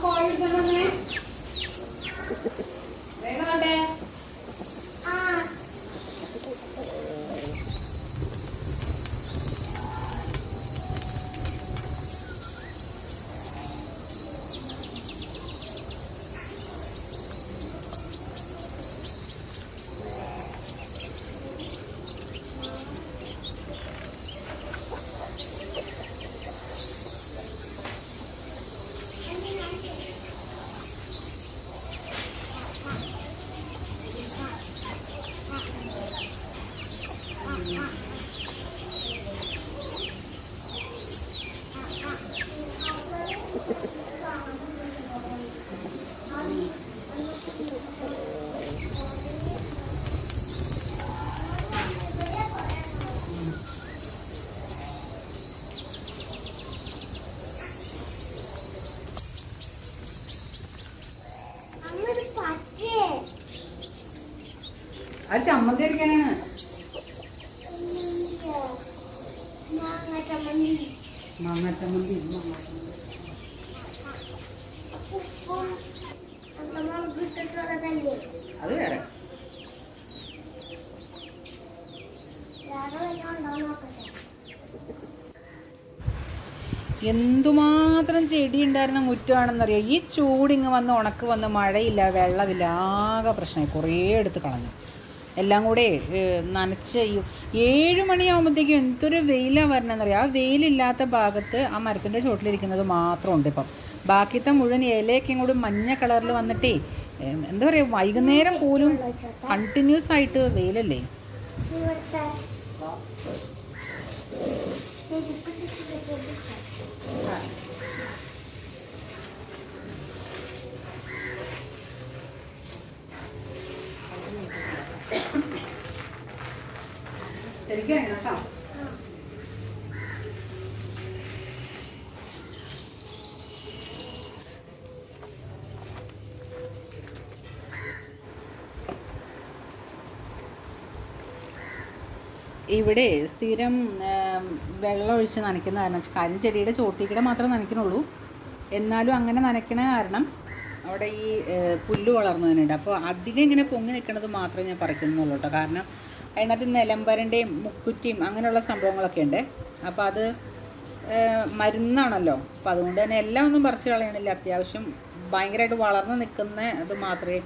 Koin. ചമ്മന്തി അടിക്കാനാണ് മാങ്ങ ചമ്മന്തി മാങ്ങ ചമ്മന്തി അത് വേറെ. എന്തുമാത്രം ചെടി ഉണ്ടായിരുന്ന മുറ്റമാണെന്നറിയാം? ഈ ചൂടിങ് വന്ന് ഉണക്ക് വന്ന് മഴയില്ല വെള്ളമില്ല ആകെ പ്രശ്നമായി. കുറേ എടുത്ത് കളഞ്ഞു. എല്ലാം കൂടെ നനച്ച് ഏഴ് മണിയാകുമ്പോഴത്തേക്കും എന്തൊരു വെയിലാണ് വരണമെന്നറിയാം ആ വെയിലില്ലാത്ത ഭാഗത്ത് ആ മരത്തിന്റെ ചോട്ടിലിരിക്കുന്നത് മാത്രമുണ്ട് ഇപ്പം. ബാക്കിത്തെ മുഴുവൻ ഇലയൊക്കെ കൂടി മഞ്ഞ കളറിൽ വന്നിട്ടേ എന്താ പറയുക വൈകുന്നേരം പോലും കണ്ടിന്യൂസ് ആയിട്ട് വെയിലല്ലേ? Thank ചെരുപ്പിട്ടിട്ട് ശരിക്കും കേട്ടോ. ഇവിടെ സ്ഥിരം വെള്ളം ഒഴിച്ച് നനയ്ക്കുന്ന കാരണം കാര്യം ചെടിയുടെ ചോട്ടിക്കൂടെ മാത്രമേ നനയ്ക്കുന്നുള്ളൂ. എന്നാലും അങ്ങനെ നനയ്ക്കണ കാരണം അവിടെ ഈ പുല്ല് വളർന്നതിനുണ്ട് അപ്പോൾ അധികം ഇങ്ങനെ പൊങ്ങി നിൽക്കുന്നത് മാത്രമേ ഞാൻ പറിക്കുന്നുള്ളൂ കേട്ടോ. കാരണം അതിനകത്ത് നിലമ്പരന്റെയും മുക്കുറ്റിയും അങ്ങനെയുള്ള സംഭവങ്ങളൊക്കെ ഉണ്ട്. അപ്പോൾ അത് മരുന്നാണല്ലോ. അപ്പോൾ അതുകൊണ്ട് തന്നെ എല്ലാം ഒന്നും പറിച്ച് കളയണില്ല. അത്യാവശ്യം ഭയങ്കരമായിട്ട് വളർന്ന് നിൽക്കുന്ന അത് മാത്രമേ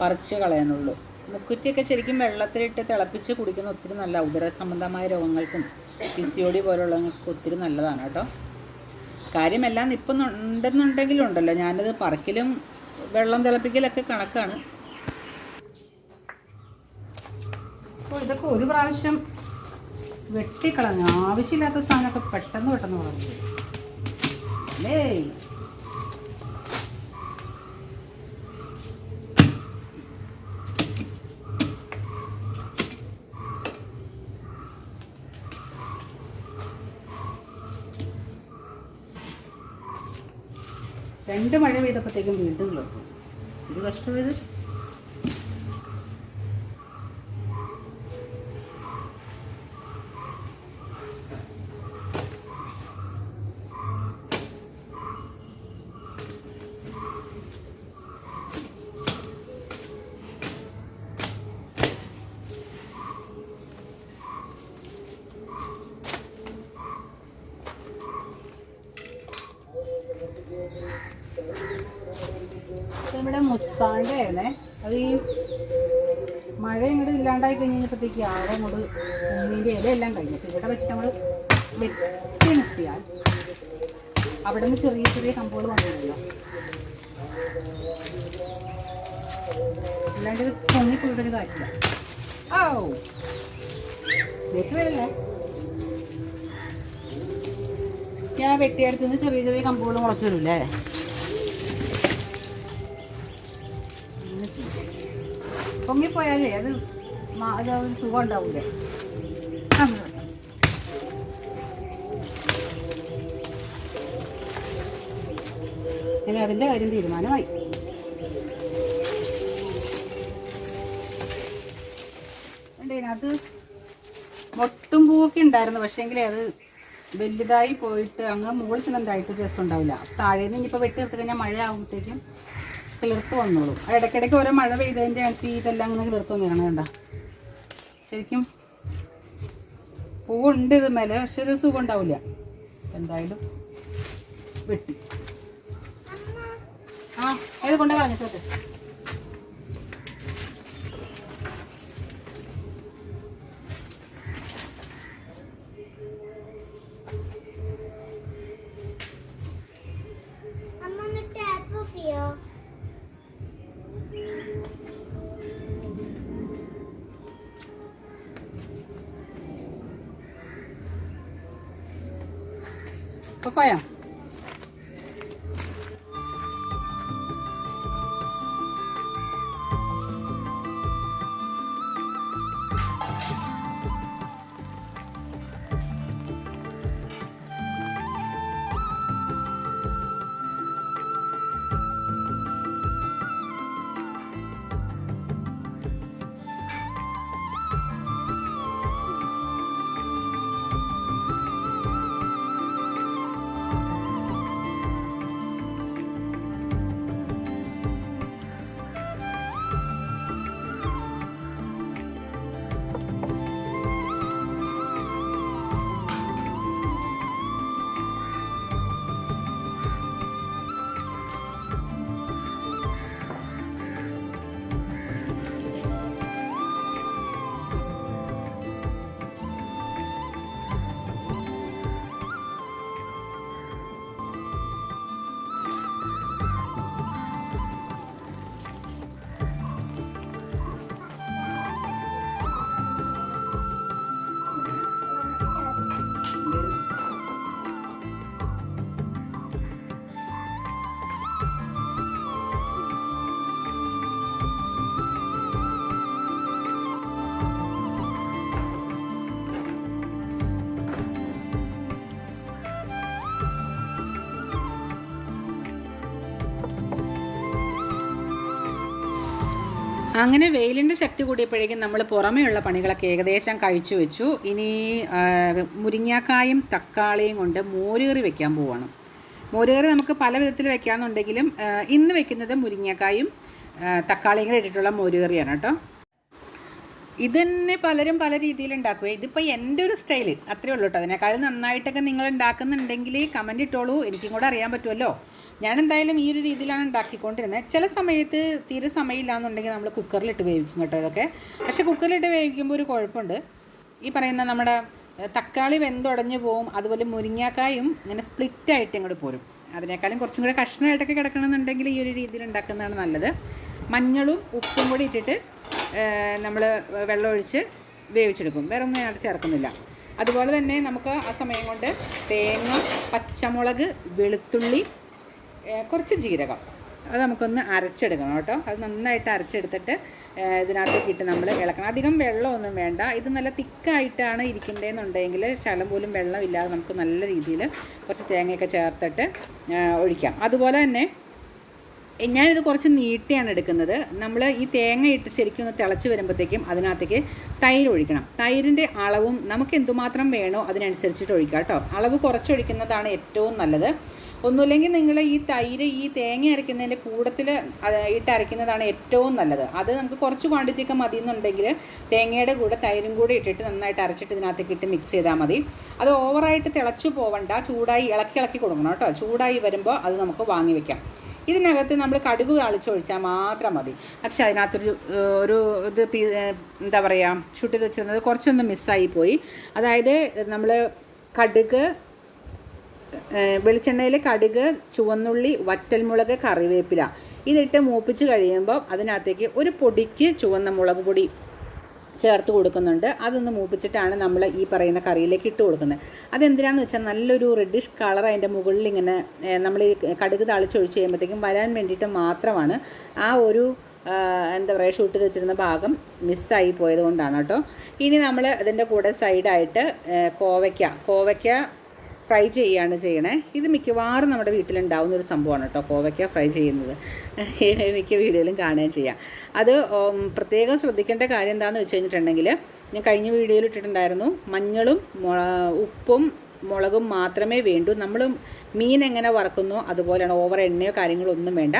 പറിച്ച് കളയാനുള്ളൂ. മുക്കുറ്റിയൊക്കെ ശരിക്കും വെള്ളത്തിലിട്ട് തിളപ്പിച്ച് കുടിക്കുന്ന ഒത്തിരി നല്ല ഉദര സംബന്ധമായ രോഗങ്ങൾക്കും പി സി ഒ ഡി പോലുള്ളവർക്കും ഒത്തിരി നല്ലതാണ് കേട്ടോ. കാര്യമെല്ലാം ഇപ്പം ഉണ്ടെന്നുണ്ടെങ്കിലും ഉണ്ടല്ലോ. ഞാനത് പറക്കിലും വെള്ളം തിളപ്പിക്കലൊക്കെ കണക്കാണ്. അപ്പോൾ ഇതൊക്കെ ഒരു പ്രാവശ്യം വെട്ടിക്കളഞ്ഞു. ആവശ്യമില്ലാത്ത സാധനമൊക്കെ പെട്ടെന്ന് പെട്ടെന്ന് കളഞ്ഞു അല്ലേ? രണ്ട് മഴ പെയ്തപ്പോഴത്തേക്കും വീണ്ടും കിളക്കും ഇത് കഷ്ടമായത് ഇവിടെ ആയിരുന്നേ അത് ഈ മഴ ഇങ്ങോട്ട് ഇല്ലാണ്ടായി കഴിഞ്ഞപ്പോഴത്തേക്ക് ആകെ അങ്ങോട്ട് ഉമ്മീന്റെ ഇലയെല്ലാം കഴിഞ്ഞു. അപ്പോൾ ഇവിടെ വെച്ചിട്ട് നമ്മൾ വെട്ടി നിർത്തിയാൽ അവിടെ നിന്ന് ചെറിയ ചെറിയ കമ്പുകൾ വന്നിരുന്നല്ലോ അല്ലാണ്ട് ഇത് പൊങ്ങിപ്പോയിട്ടൊരു കാര്യമില്ല. ഓ വരല്ലേ ഞാൻ വെട്ടിയെടുത്തുനിന്ന് ചെറിയ ചെറിയ കമ്പുകൾ വരും വരില്ലേ? പൊങ്ങിപ്പോയാലേ അത് അത് സുഖം ഉണ്ടാവൂലേ അങ്ങനെ. അതിന്റെ കാര്യം തീരുമാനമായി അത് മൊട്ടും പൂവൊക്കെ ഉണ്ടായിരുന്നു പക്ഷേങ്കിൽ അത് വലുതായി പോയിട്ട് അങ്ങനെ മുകളിൽ ചെന്നതായിട്ട് രസം ഉണ്ടാവില്ല താഴേന്ന് ഇനിയിപ്പോൾ വെട്ടി നിർത്തി കഴിഞ്ഞാൽ മഴ ആകുമ്പോഴത്തേക്കും കിളിർത്ത് വന്നോളൂ. ഇടയ്ക്കിടയ്ക്ക് ഓരോ മഴ പെയ്തതിന്റെ അടുത്ത് ഇതെല്ലാം അങ്ങനെ കിളിർത്ത് വന്നിരണം കണ്ട? ശരിക്കും പൂവുണ്ട് ഇത് മേലെ പക്ഷെ ഒരു സുഖം ഉണ്ടാവില്ല. എന്തായാലും വെട്ടി. ആ ഏത് കൊണ്ടേ കളഞ്ഞിട്ട് Поехали! അങ്ങനെ വെയിലിന്റെ ശക്തി കൂടിയപ്പോഴേക്കും നമ്മൾ പുറമേയുള്ള പണികളൊക്കെ ഏകദേശം കഴിച്ചു വെച്ചു. ഇനി മുരിങ്ങാക്കായും തക്കാളിയും കൊണ്ട് മോരുകറി വെക്കാൻ പോവാണ്. മോരുകറി നമുക്ക് പല വിധത്തിൽ വെക്കാമെന്നുണ്ടെങ്കിലും ഇന്ന് വെക്കുന്നത് മുരിങ്ങാക്കായും തക്കാളിയും കൂടെ ഇട്ടിട്ടുള്ള മോരുകറിയാണ് കേട്ടോ. ഇതന്നെ പലരും പല രീതിയിൽ ഉണ്ടാക്കുക ഇതിപ്പോൾ എന്റെ ഒരു സ്റ്റൈൽ അത്രേ ഉള്ളൂ കേട്ടോ അതിനേക്കാളും നന്നായിട്ടൊക്കെ നിങ്ങൾ ഉണ്ടാക്കുന്നുണ്ടെങ്കിൽ കമന്റ് ഇട്ടോളൂ. എനിക്കും കൂടെ അറിയാൻ പറ്റുമല്ലോ ഞാൻ എന്തായാലും ഈ ഒരു രീതിയിലാണ് ഉണ്ടാക്കിക്കൊണ്ടിരുന്നത്. ചില സമയത്ത് തീരെ സമയമില്ല എന്നുണ്ടെങ്കിൽ നമ്മൾ കുക്കറിലിട്ട് വേവിക്കും കേട്ടോ ഇതൊക്കെ. പക്ഷേ കുക്കറിലിട്ട് വേവിക്കുമ്പോൾ ഒരു കുഴപ്പമുണ്ട്. ഈ പറയുന്ന നമ്മുടെ തക്കാളി വെന്തുടഞ്ഞു പോവും അതുപോലെ മുരിങ്ങാക്കായും ഇങ്ങനെ സ്പ്ലിറ്റ് ആയിട്ട് ഇങ്ങോട്ട് പോരും. അതിനേക്കാളും കുറച്ചും കൂടെ കഷ്ണമായിട്ടൊക്കെ കിടക്കണമെന്നുണ്ടെങ്കിൽ ഈ ഒരു രീതിയിൽ ഉണ്ടാക്കുന്നതാണ് നല്ലത്. മഞ്ഞളും ഉപ്പും കൂടി ഇട്ടിട്ട് നമ്മൾ വെള്ളമൊഴിച്ച് വേവിച്ചെടുക്കും. വേറെ ഒന്നും അതിനകത്ത് ചേർക്കുന്നില്ല. അതുപോലെ തന്നെ നമുക്ക് ആ സമയം കൊണ്ട് തേങ്ങ പച്ചമുളക് വെളുത്തുള്ളി കുറച്ച് ജീരകം. അത് നമുക്കൊന്ന് അരച്ചെടുക്കണം കേട്ടോ. അത് നന്നായിട്ട് അരച്ചെടുത്തിട്ട് ഇതിനകത്തേക്ക് ഇട്ട് നമ്മൾ ഇളക്കണം. അധികം വെള്ളമൊന്നും വേണ്ട. ഇത് നല്ല തിക്കായിട്ടാണ് ഇരിക്കേണ്ടതെന്നുണ്ടെങ്കിൽ ശലം പോലും വെള്ളമില്ലാതെ നമുക്ക് നല്ല രീതിയിൽ കുറച്ച് തേങ്ങയൊക്കെ ചേർത്തിട്ട് ഒഴിക്കാം. അതുപോലെ തന്നെ ഞാനിത് കുറച്ച് നീട്ടിയാണ് എടുക്കുന്നത്. നമ്മൾ ഈ തേങ്ങ ഇട്ട് ശരിക്കും ഒന്ന് തിളച്ച് വരുമ്പോഴത്തേക്കും അതിനകത്തേക്ക് തൈര് ഒഴിക്കണം. തൈരിന്റെ അളവും നമുക്ക് എന്തുമാത്രം വേണോ അതിനനുസരിച്ചിട്ട് ഒഴിക്കാം കേട്ടോ. അളവ് കുറച്ചൊഴിക്കുന്നതാണ് ഏറ്റവും നല്ലത്. ഒന്നുമില്ലെങ്കിൽ നിങ്ങൾ ഈ തൈര് ഈ തേങ്ങ അരയ്ക്കുന്നതിന്റെ കൂടത്തിൽ ഇട്ട് അരയ്ക്കുന്നതാണ് ഏറ്റവും നല്ലത്. അത് നമുക്ക് കുറച്ച് ക്വാണ്ടിറ്റി ഒക്കെ മതി എന്നുണ്ടെങ്കിൽ തേങ്ങയുടെ കൂടെ തൈരും കൂടെ ഇട്ടിട്ട് നന്നായിട്ട് അരച്ചിട്ട് ഇതിനകത്തേക്ക് ഇട്ട് മിക്സ് ചെയ്താൽ മതി. അത് ഓവറായിട്ട് തിളച്ചു പോവണ്ട. ചൂടായി ഇളക്കി ഇളക്കി കൊടുക്കണം കേട്ടോ. ചൂടായി വരുമ്പോൾ അത് നമുക്ക് വാങ്ങി വെക്കാം. ഇതിനകത്ത് നമ്മൾ കടുക് താളിച്ചൊഴിച്ചാൽ മാത്രം മതി. പക്ഷെ അതിനകത്തൊരു ഒരു ഇത് എന്താ പറയുക ചുട്ടി വെച്ചിരുന്നത് കുറച്ചൊന്ന് മിസ്സായി പോയി. അതായത് നമ്മൾ കടുക് വെളിച്ചെണ്ണയിൽ കടുക് ചുവന്നുള്ളി വറ്റൽമുളക് കറിവേപ്പില. ഇതിട്ട് മൂപ്പിച്ച് കഴിയുമ്പോൾ അതിനകത്തേക്ക് ഒരു പൊടിക്ക് ചുവന്ന മുളക് പൊടി ചേർത്ത് കൊടുക്കുന്നുണ്ട്. അതൊന്ന് മൂപ്പിച്ചിട്ടാണ് നമ്മൾ ഈ പറയുന്ന കറിയിലേക്ക് ഇട്ട് കൊടുക്കുന്നത്. അതെന്തിനാന്ന് വെച്ചാൽ നല്ലൊരു റെഡിഷ് കളർ അതിന്റെ മുകളിൽ ഇങ്ങനെ നമ്മൾ ഈ കടുക് തളിച്ചൊഴിച്ച് കഴിയുമ്പോഴത്തേക്കും വരാൻ വേണ്ടിയിട്ട് മാത്രമാണ് ആ ഒരു എന്താ പറയുക ഷൂട്ട് വെച്ചിരുന്ന ഭാഗം മിസ്സായി പോയത് കൊണ്ടാണ് കേട്ടോ. ഇനി നമ്മൾ ഇതിന്റെ കൂടെ സൈഡായിട്ട് കോവയ്ക്ക. കോവയ്ക്ക ഫ്രൈ ചെയ്യുകയാണ് ചെയ്യണേ. ഇത് മിക്കവാറും നമ്മുടെ വീട്ടിലുണ്ടാവുന്ന ഒരു സംഭവമാണ് കേട്ടോ കോവയ്ക്ക ഫ്രൈ ചെയ്യുന്നത്. മിക്ക വീഡിയോയിലും കാണുകയും ചെയ്യാം. അത് പ്രത്യേകം ശ്രദ്ധിക്കേണ്ട കാര്യം എന്താണെന്ന് വെച്ച് കഴിഞ്ഞിട്ടുണ്ടെങ്കിൽ ഞാൻ കഴിഞ്ഞ വീഡിയോയിൽ ഇട്ടിട്ടുണ്ടായിരുന്നു മഞ്ഞളും ഉപ്പും മുളകും മാത്രമേ വേണ്ടൂ. നമ്മൾ മീൻ എങ്ങനെ വറക്കുന്നോ അതുപോലെയാണ് ഓവർ എണ്ണയോ കാര്യങ്ങളോ ഒന്നും വേണ്ട.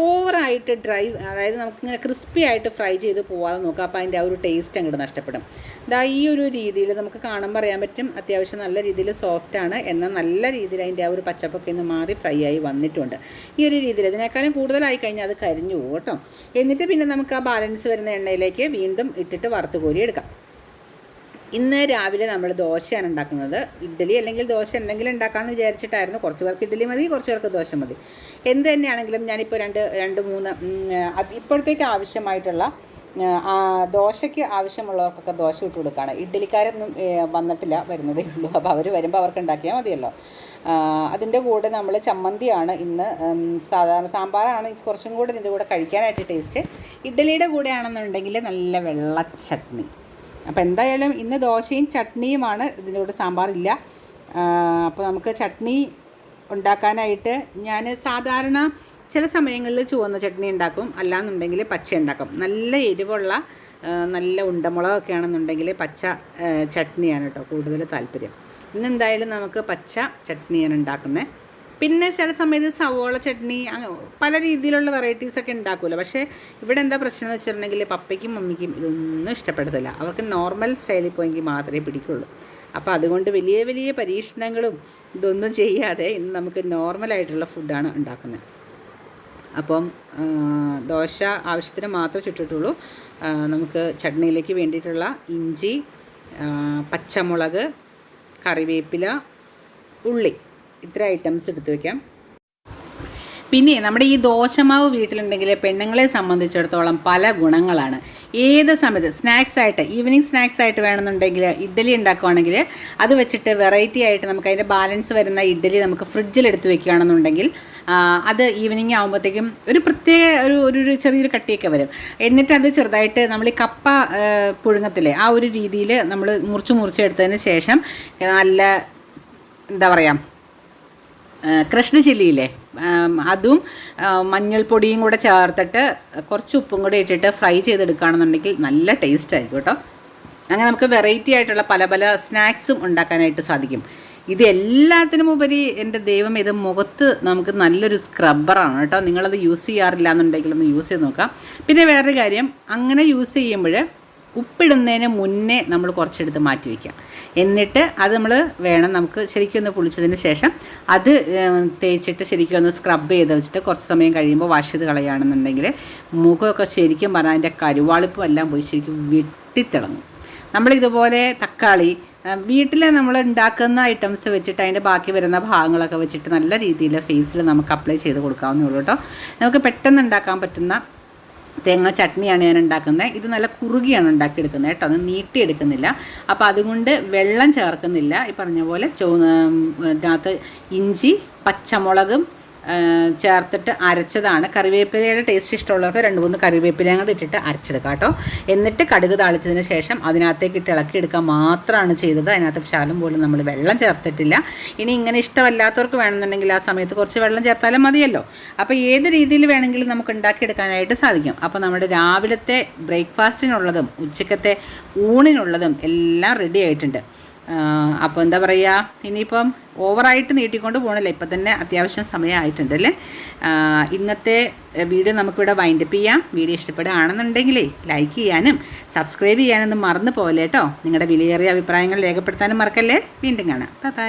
ഓവറായിട്ട് ഡ്രൈ അതായത് നമുക്കിങ്ങനെ ക്രിസ്പി ആയിട്ട് ഫ്രൈ ചെയ്ത് പോവാതെ നോക്കുക. അപ്പോൾ അതിന്റെ ആ ഒരു ടേസ്റ്റ് അങ്ങോട്ട് നഷ്ടപ്പെടും. ഇതാ ഈ ഒരു രീതിയിൽ നമുക്ക് കാണുമ്പോൾ അറിയാൻ പറ്റും അത്യാവശ്യം നല്ല രീതിയിൽ സോഫ്റ്റ് ആണ്. എന്നാൽ നല്ല രീതിയിൽ അതിന്റെ ആ ഒരു പച്ചപ്പൊക്കെ ഒന്ന് മാറി ഫ്രൈ ആയി വന്നിട്ടുണ്ട്. ഈ ഒരു രീതിയിൽ ഇതിനേക്കാളും കൂടുതലായി കഴിഞ്ഞാൽ അത് കരിഞ്ഞു പോകും കേട്ടോ. എന്നിട്ട് പിന്നെ നമുക്ക് ആ ബാലൻസ് വരുന്ന എണ്ണയിലേക്ക് വീണ്ടും ഇട്ടിട്ട് വറുത്ത് കോരി എടുക്കാം. ഇന്ന് രാവിലെ നമ്മൾ ദോശയാണ് ഉണ്ടാക്കുന്നത്. ഇഡ്ഡലി അല്ലെങ്കിൽ ദോശ എന്തെങ്കിലും ഉണ്ടാക്കാമെന്ന് വിചാരിച്ചിട്ടായിരുന്നു. കുറച്ച് പേർക്ക് ഇഡ്ഡലി മതി കുറച്ച് പേർക്ക് ദോശ മതി. എന്ത് തന്നെയാണെങ്കിലും ഞാനിപ്പോൾ രണ്ട് രണ്ട് മൂന്ന് ഇപ്പോഴത്തേക്ക് ആവശ്യമായിട്ടുള്ള ദോശയ്ക്ക് ആവശ്യമുള്ളവർക്കൊക്കെ ദോശ ഇട്ട് കൊടുക്കുകയാണ്. ഇഡ്ഡലിക്കാരൊന്നും വന്നിട്ടില്ല വരുന്നതേ ഉള്ളൂ. അപ്പോൾ അവർ വരുമ്പോൾ അവർക്ക് ഉണ്ടാക്കിയാൽ മതിയല്ലോ. അതിന്റെ കൂടെ നമ്മൾ ചമ്മന്തിയാണ് ഇന്ന് സാധാരണ സാമ്പാറാണ്. കുറച്ചും കൂടെ ഇതിന്റെ കൂടെ കഴിക്കാനായിട്ട് ടേസ്റ്റ് ഇഡ്ഡലിയുടെ കൂടെയാണെന്നുണ്ടെങ്കിൽ നല്ല വെള്ള ചട്നി. അപ്പോൾ എന്തായാലും ഇന്ന് ദോശയും ചട്നിയുമാണ്. ഇതിന്റെ കൂടെ സാമ്പാറില്ല അപ്പോൾ നമുക്ക് ചട്നി ഉണ്ടാക്കാനായിട്ട് ഞാൻ സാധാരണ ചില സമയങ്ങളിൽ ചുവന്ന ചട്നി ഉണ്ടാക്കും. അല്ലാന്നുണ്ടെങ്കിൽ പച്ച ഉണ്ടാക്കും. നല്ല എരിവുള്ള നല്ല ഉണ്ടമുളകൊക്കെ ആണെന്നുണ്ടെങ്കിൽ പച്ച ചട്നിയാണ് കേട്ടോ കൂടുതൽ താല്പര്യം. ഇന്ന് എന്തായാലും നമുക്ക് പച്ച ചട്നിയാണ് ഉണ്ടാക്കുന്നത്. പിന്നെ ചില സമയത്ത് സവോള ചട്നി പല രീതിയിലുള്ള വെറൈറ്റീസ് ഒക്കെ ഉണ്ടാക്കുമല്ലോ. പക്ഷേ ഇവിടെ എന്താ പ്രശ്നം എന്ന് വെച്ചിട്ടുണ്ടെങ്കിൽ പപ്പയ്ക്കും മമ്മിക്കും ഇതൊന്നും ഇഷ്ടപ്പെടത്തില്ല അവർക്ക് നോർമൽ സ്റ്റൈലിൽ പോയെങ്കിൽ മാത്രമേ പിടിക്കുള്ളൂ. അപ്പോൾ അതുകൊണ്ട് വലിയ വലിയ പരീക്ഷണങ്ങളും ഇതൊന്നും ചെയ്യാതെ ഇന്ന് നമുക്ക് നോർമലായിട്ടുള്ള ഫുഡാണ് ഉണ്ടാക്കുന്നത്. അപ്പം ദോശ ആവശ്യത്തിന് മാത്രമേ ചുട്ടിട്ടുള്ളൂ. നമുക്ക് ചട്നിയിലേക്ക് വേണ്ടിയിട്ടുള്ള ഇഞ്ചി പച്ചമുളക് കറിവേപ്പില ഉള്ളി. ഇത്ര ഐറ്റംസ് എടുത്തു വയ്ക്കാം പിന്നെ നമ്മുടെ ഈ ദോശമാവ് വീട്ടിലുണ്ടെങ്കിൽ പെണ്ണുങ്ങളെ സംബന്ധിച്ചിടത്തോളം പല ഗുണങ്ങളാണ്. ഏത് സമയത്ത് സ്നാക്സ് ആയിട്ട് ഈവനിങ് സ്നാക്സ് ആയിട്ട് വേണമെന്നുണ്ടെങ്കിൽ ഇഡ്ഡലി ഉണ്ടാക്കുകയാണെങ്കിൽ അത് വെച്ചിട്ട് വെറൈറ്റി ആയിട്ട് നമുക്ക് അതിന്റെ ബാലൻസ് വരുന്ന ഇഡ്ഡലി നമുക്ക് ഫ്രിഡ്ജിൽ എടുത്ത് വെക്കുകയാണെന്നുണ്ടെങ്കിൽ അത് ഈവനിങ് ആകുമ്പോഴത്തേക്കും ഒരു പ്രത്യേക ഒരു ഒരു ചെറിയൊരു കട്ടിയൊക്കെ വരും. എന്നിട്ട് അത് ചെറുതായിട്ട് നമ്മൾ ഈ കപ്പ പുഴുങ്ങത്തില്ലേ ആ ഒരു രീതിയിൽ നമ്മൾ മുറിച്ച് മുറിച്ചെടുത്തതിന് ശേഷം നല്ല എന്താ പറയുക കൃഷ്ണ ചില്ലിയില്ലേ അതും മഞ്ഞൾപ്പൊടിയും കൂടെ ചേർത്തിട്ട് കുറച്ച് ഉപ്പും കൂടെ ഇട്ടിട്ട് ഫ്രൈ ചെയ്തെടുക്കുകയാണെന്നുണ്ടെങ്കിൽ നല്ല ടേസ്റ്റ് ആയിരിക്കും കേട്ടോ. അങ്ങനെ നമുക്ക് വെറൈറ്റി ആയിട്ടുള്ള പല പല സ്നാക്സും ഉണ്ടാക്കാനായിട്ട് സാധിക്കും. ഇത് എല്ലാത്തിനും ഉപരി എന്റെ ദൈവം ഇത് മുഖത്ത് നമുക്ക് നല്ലൊരു സ്ക്രബ്ബറാണ് കേട്ടോ. നിങ്ങളത് യൂസ് ചെയ്യാറില്ല എന്നുണ്ടെങ്കിൽ ഒന്ന് യൂസ് ചെയ്ത് നോക്കാം. പിന്നെ വേറൊരു കാര്യം അങ്ങനെ യൂസ് ചെയ്യുമ്പോൾ ഉപ്പിടുന്നതിന് മുന്നേ നമ്മൾ കുറച്ചെടുത്ത് മാറ്റി വയ്ക്കാം എന്നിട്ട് അത് നമ്മൾ വേണം നമുക്ക് ശരിക്കും ഒന്ന് പുളിച്ചതിന് ശേഷം അത് തേച്ചിട്ട് ശരിക്കും ഒന്ന് സ്ക്രബ് ചെയ്ത് വെച്ചിട്ട് കുറച്ച് സമയം കഴിയുമ്പോൾ വാഷ് ചെയ്ത് കളയുകയാണെന്നുണ്ടെങ്കിൽ മുഖമൊക്കെ ശരിക്കും പറഞ്ഞാൽ അതിന്റെ കരുവാളിപ്പും എല്ലാം പോയി ശരിക്കും വെട്ടിത്തിളങ്ങും. നമ്മളിതുപോലെ തക്കാളി വീട്ടിൽ നമ്മൾ ഉണ്ടാക്കുന്ന ഐറ്റംസ് വെച്ചിട്ട് അതിന്റെ ബാക്കി വരുന്ന ഭാഗങ്ങളൊക്കെ വെച്ചിട്ട് നല്ല രീതിയിൽ ഫേസിൽ നമുക്ക് അപ്ലൈ ചെയ്ത് കൊടുക്കാവുന്നേ ഉള്ളൂ കേട്ടോ. നമുക്ക് പെട്ടെന്ന് ഉണ്ടാക്കാൻ പറ്റുന്ന തേങ്ങ ചട്നിയാണ് ഞാൻ ഉണ്ടാക്കുന്നത്. ഇത് നല്ല കുറുകിയാണ് ഉണ്ടാക്കിയെടുക്കുന്നത് കേട്ടോ. അത് നീട്ടിയെടുക്കുന്നില്ല. അപ്പോൾ അതുകൊണ്ട് വെള്ളം ചേർക്കുന്നില്ല. ഈ പറഞ്ഞ പോലെ ചോ ഇതിനകത്ത് ഇഞ്ചി പച്ചമുളകും ചേർത്തിട്ട് അരച്ചതാണ്. കറിവേപ്പിലയുടെ ടേസ്റ്റ് ഇഷ്ടമുള്ളവർക്ക് രണ്ട് മൂന്ന് കറിവേപ്പിലയും കൂടെ ഇട്ടിട്ട് അരച്ചെടുക്കാം കേട്ടോ. എന്നിട്ട് കടുക് താളിച്ചതിന് ശേഷം അതിനകത്തേക്ക് ഇട്ട് ഇളക്കിയെടുക്കുക മാത്രമാണ് ചെയ്തത്. അതിനകത്ത് ശാലും പോലും നമ്മൾ വെള്ളം ചേർത്തിട്ടില്ല. ഇനി ഇങ്ങനെ ഇഷ്ടമല്ലാത്തവർക്ക് വേണമെന്നുണ്ടെങ്കിൽ ആ സമയത്ത് കുറച്ച് വെള്ളം ചേർത്താലും മതിയല്ലോ. അപ്പോൾ ഏത് രീതിയിൽ വേണമെങ്കിലും നമുക്ക് ഉണ്ടാക്കിയെടുക്കാനായിട്ട് സാധിക്കും. അപ്പോൾ നമ്മുടെ രാവിലത്തെ ബ്രേക്ക്ഫാസ്റ്റിനുള്ളതും ഉച്ചക്കത്തെ ഊണിനുള്ളതും എല്ലാം റെഡി ആയിട്ടുണ്ട്. അപ്പോൾ എന്താ പറയുക ഇനിയിപ്പം ഓവറായിട്ട് നീട്ടിക്കൊണ്ട് പോകണല്ലേ ഇപ്പം തന്നെ അത്യാവശ്യം സമയമായിട്ടുണ്ട് അല്ലേ? ഇന്നത്തെ വീഡിയോ നമുക്കിവിടെ വൈൻഡപ്പ് ചെയ്യാം. വീഡിയോ ഇഷ്ടപ്പെടുകയാണെന്നുണ്ടെങ്കിലേ ലൈക്ക് ചെയ്യാനും സബ്സ്ക്രൈബ് ചെയ്യാനൊന്നും മറന്നു പോലെ കേട്ടോ നിങ്ങളുടെ വിലയേറിയ അഭിപ്രായങ്ങൾ രേഖപ്പെടുത്താനും മറക്കല്ലേ? വീണ്ടും കാണാം. ബൈ